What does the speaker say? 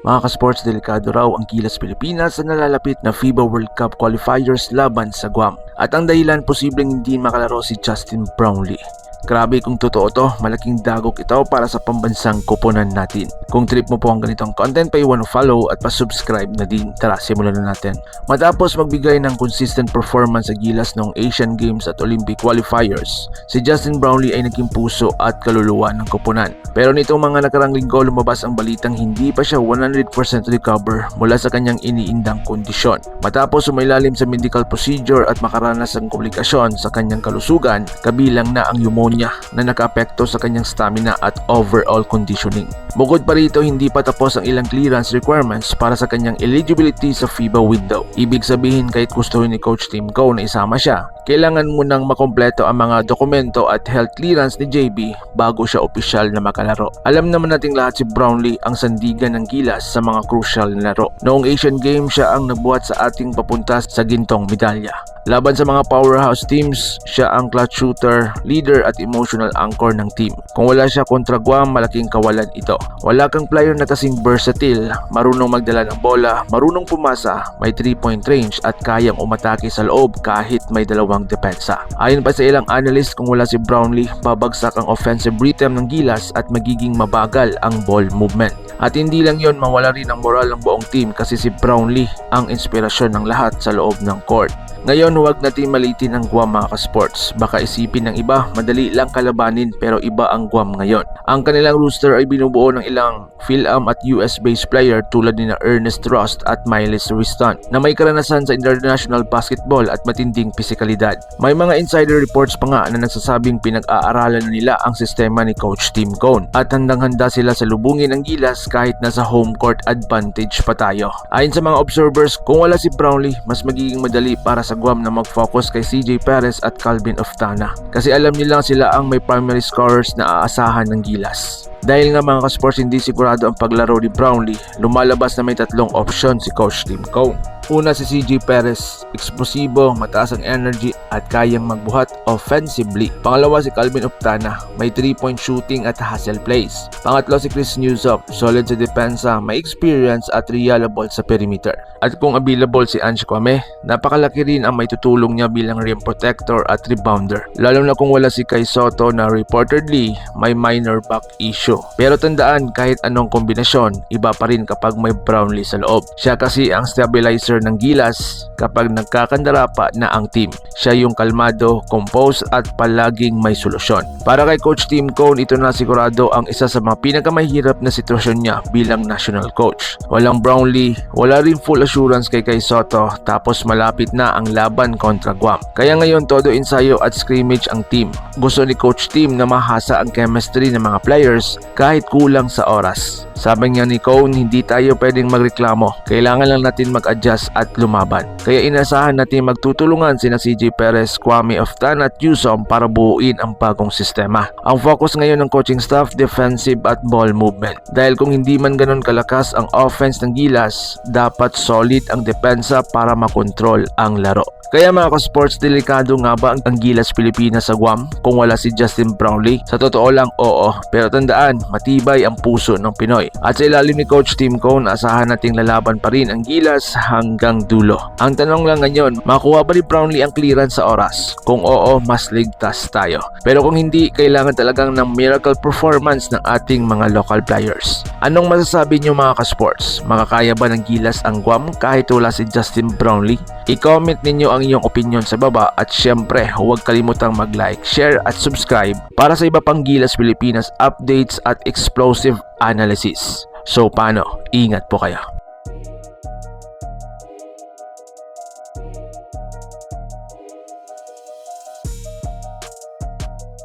Mga ka-sports, delikado raw ang Gilas Pilipinas sa nalalapit na FIBA World Cup qualifiers laban sa Guam. At ang dahilan posibleng hindi makalaro si Justin Brownlee. Grabe kung totoo to, malaking dagok ito para sa pambansang kuponan natin. Kung trip mo po ang ganitong content, pa iwan follow at pa-subscribe na din. Tara, simulan na natin. Matapos magbigay ng consistent performance sa Gilas noong Asian Games at Olympic qualifiers, si Justin Brownlee ay naging puso at kaluluwa ng kuponan. Pero nitong mga nakarang linggo lumabas ang balitang hindi pa siya 100% recover mula sa kanyang iniindang kondisyon. Matapos sumailalim sa medical procedure at makaranas ng komplikasyon sa kanyang kalusugan, kabilang na ang pneumonia na nakaapekto sa kanyang stamina at overall conditioning. Bukod pa rito, hindi pa tapos ang ilang clearance requirements para sa kanyang eligibility sa FIBA window. Ibig sabihin kahit gusto ni Coach Tim Coe na isama siya, kailangan mo nang makompleto ang mga dokumento at health clearance ni JB bago siya opisyal na makalaro. Alam naman nating lahat si Brownlee ang sandigan ng gilas sa mga crucial na laro. Noong Asian Games siya ang nagbuhat sa ating papunta sa gintong medalya. Laban sa mga powerhouse teams, siya ang clutch shooter, leader at emotional anchor ng team. Kung wala siya kontra Guam, malaking kawalan ito. Wala kang player na kasing versatile, marunong magdala ng bola, marunong pumasa, may 3-point range at kayang umatake sa loob kahit may dalawang depensa. Ayon pa sa ilang analyst, kung wala si Brownlee, babagsak ang offensive rhythm ng Gilas at magiging mabagal ang ball movement. At hindi lang yon mawala rin ang moral ng buong team kasi si Brownlee ang inspirasyon ng lahat sa loob ng court. Ngayon huwag natin malitin ang Guam mga ka-sports. Baka isipin ng iba, madali lang kalabanin pero iba ang Guam ngayon. Ang kanilang rooster ay binubuo ng ilang Phil-Am at US-based player tulad ni Ernest Rust at Miles Riston na may karanasan sa international basketball at matinding pisikalidad. May mga insider reports pa nga na nagsasabing pinag-aaralan na nila ang sistema ni Coach Tim Cone at handang-handa sila sa lubungin ng gilas kahit nasa home court advantage pa tayo. Ayon sa mga observers, kung wala si Brownlee, mas magiging madali para Guam na mag-focus kay CJ Perez at Calvin Oftana kasi alam nilang sila ang may primary scorers na aasahan ng gilas. Dahil nga mga ka-sports hindi sigurado ang paglaro ni Brownlee, lumalabas na may tatlong option si Coach Tim Cone. Una si CJ Perez, eksplosibo, mataas ang energy at kayang magbuhat offensively. Pangalawa si Calvin Optana, may 3-point shooting at hustle plays. Pangatlo si Chris Newsop, solid sa depensa, may experience at reliable sa perimeter. At kung available si Ange Kwame, napakalaki rin ang may tutulong niya bilang rim protector at rebounder. Lalo na kung wala si Kai Soto na reportedly may minor back issue. Pero tandaan kahit anong kombinasyon, iba pa rin kapag may Brownlee sa loob. Siya kasi ang stabilizer ng gilas kapag nagkakandara pa na ang team. Siya yung kalmado, composed at palaging may solusyon. Para kay Coach Tim Cone, ito na sigurado ang isa sa mga pinakamahirap na sitwasyon niya bilang national coach. Walang Brownlee, wala rin full assurance kay Kai Soto tapos malapit na ang laban kontra Guam. Kaya ngayon todo ensayo at scrimmage ang team. Gusto ni Coach Tim na mahasa ang chemistry ng mga players kahit kulang sa oras. Sabi nga ni Cone, hindi tayo pwedeng magreklamo. Kailangan lang natin mag-adjust at lumaban. Kaya inasahan natin magtutulungan sina CJ Perez, Kwame Oftan at Yusom para buuin ang bagong sistema. Ang focus ngayon ng coaching staff, defensive at ball movement. Dahil kung hindi man ganun kalakas ang offense ng Gilas, dapat solid ang depensa para makontrol ang laro. Kaya mga ka-sports, delikado nga ba ang Gilas Pilipinas sa Guam kung wala si Justin Brownlee? Sa totoo lang, oo. Pero tandaan, matibay ang puso ng Pinoy. At sa ilalim ni Coach Tim Cone, asahan nating lalaban pa rin ang Gilas hanggang dulo. Ang tanong lang ngayon, makuha ba ni Brownlee ang clearance sa oras? Kung oo, mas ligtas tayo. Pero kung hindi, kailangan talagang ng miracle performance ng ating mga local players. Anong masasabi niyo mga ka-sports? Makakaya ba ng Gilas ang Guam kahit wala si Justin Brownlee? I-comment ninyo ang inyong opinion sa baba at syempre huwag kalimutang mag-like, share at subscribe para sa iba pang Gilas Pilipinas updates at explosive analysis. So paano? Ingat po kayo.